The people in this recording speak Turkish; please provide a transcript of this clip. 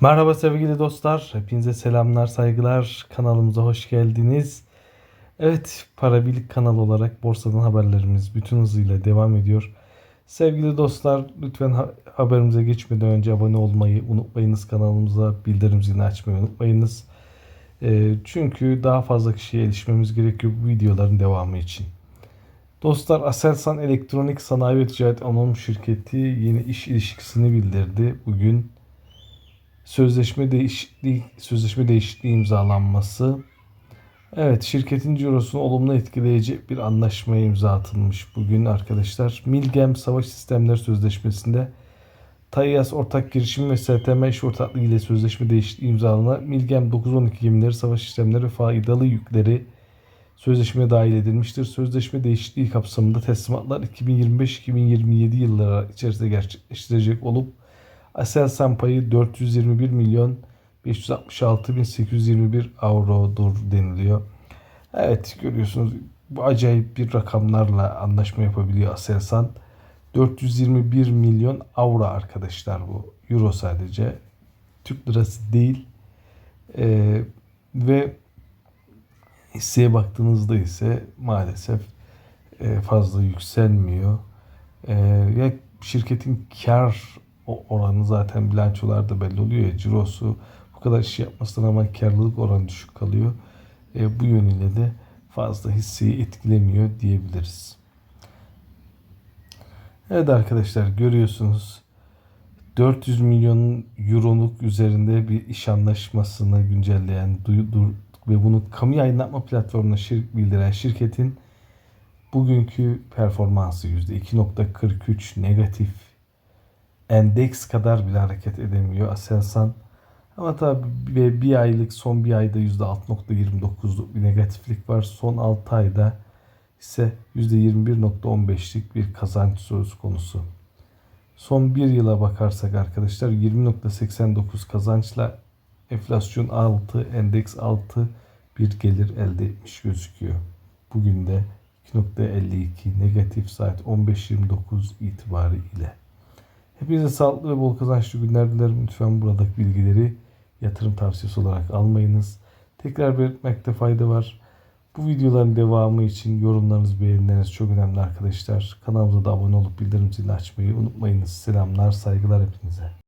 Merhaba sevgili dostlar. Hepinize selamlar, saygılar. Kanalımıza hoş geldiniz. Evet, Parabilik kanalı olarak borsadan haberlerimiz bütün hızıyla devam ediyor. Sevgili dostlar, lütfen ha- haberimize geçmeden önce abone olmayı unutmayınız. Kanalımıza bildirim zilini açmayı unutmayınız. Ee, çünkü daha fazla kişiye erişmemiz gerekiyor bu videoların devamı için. Dostlar Aselsan Elektronik Sanayi ve Ticaret Anonim Şirketi yeni iş ilişkisini bildirdi. Bugün sözleşme değişikliği sözleşme değişikliği imzalanması. Evet, şirketin cirosunu olumlu etkileyecek bir anlaşmaya imza atılmış bugün arkadaşlar. Milgem Savaş Sistemleri Sözleşmesi'nde Tayyas Ortak Girişim ve STM İş Ortaklığı ile sözleşme değişikliği imzalanan Milgem 912 gemileri, savaş sistemleri ve faydalı yükleri sözleşmeye dahil edilmiştir. Sözleşme değişikliği kapsamında teslimatlar 2025-2027 yılları içerisinde gerçekleştirecek olup Aselsan payı 421 milyon 566 bin 821 avrodur deniliyor. Evet görüyorsunuz bu acayip bir rakamlarla anlaşma yapabiliyor Aselsan. 421 milyon avro arkadaşlar bu. Euro sadece. Türk lirası değil. Ee, ve hisseye baktığınızda ise maalesef e, fazla yükselmiyor. E, ya şirketin kar o- oranı zaten bilançolarda belli oluyor ya cirosu bu kadar iş yapmasına rağmen karlılık oranı düşük kalıyor. E, bu yönüyle de fazla hisseyi etkilemiyor diyebiliriz. Evet arkadaşlar görüyorsunuz 400 milyon euroluk üzerinde bir iş anlaşmasını güncelleyen duyur ve bunu kamu yayınlatma platformuna şir- bildiren şirketin bugünkü performansı %2.43 negatif endeks kadar bile hareket edemiyor Aselsan. Ama tabii bir, aylık son bir ayda %6.29'luk bir negatiflik var. Son 6 ayda ise %21.15'lik bir kazanç söz konusu. Son bir yıla bakarsak arkadaşlar 20.89 kazançla enflasyon 6, endeks 6 bir gelir elde etmiş gözüküyor. Bugün de 2.52 negatif saat 15.29 itibariyle. Hepinize sağlıklı ve bol kazançlı günler dilerim. Lütfen buradaki bilgileri yatırım tavsiyesi olarak almayınız. Tekrar belirtmekte fayda var. Bu videoların devamı için yorumlarınız, beğenileriniz çok önemli arkadaşlar. Kanalımıza da abone olup bildirim zilini açmayı unutmayınız. Selamlar, saygılar hepinize.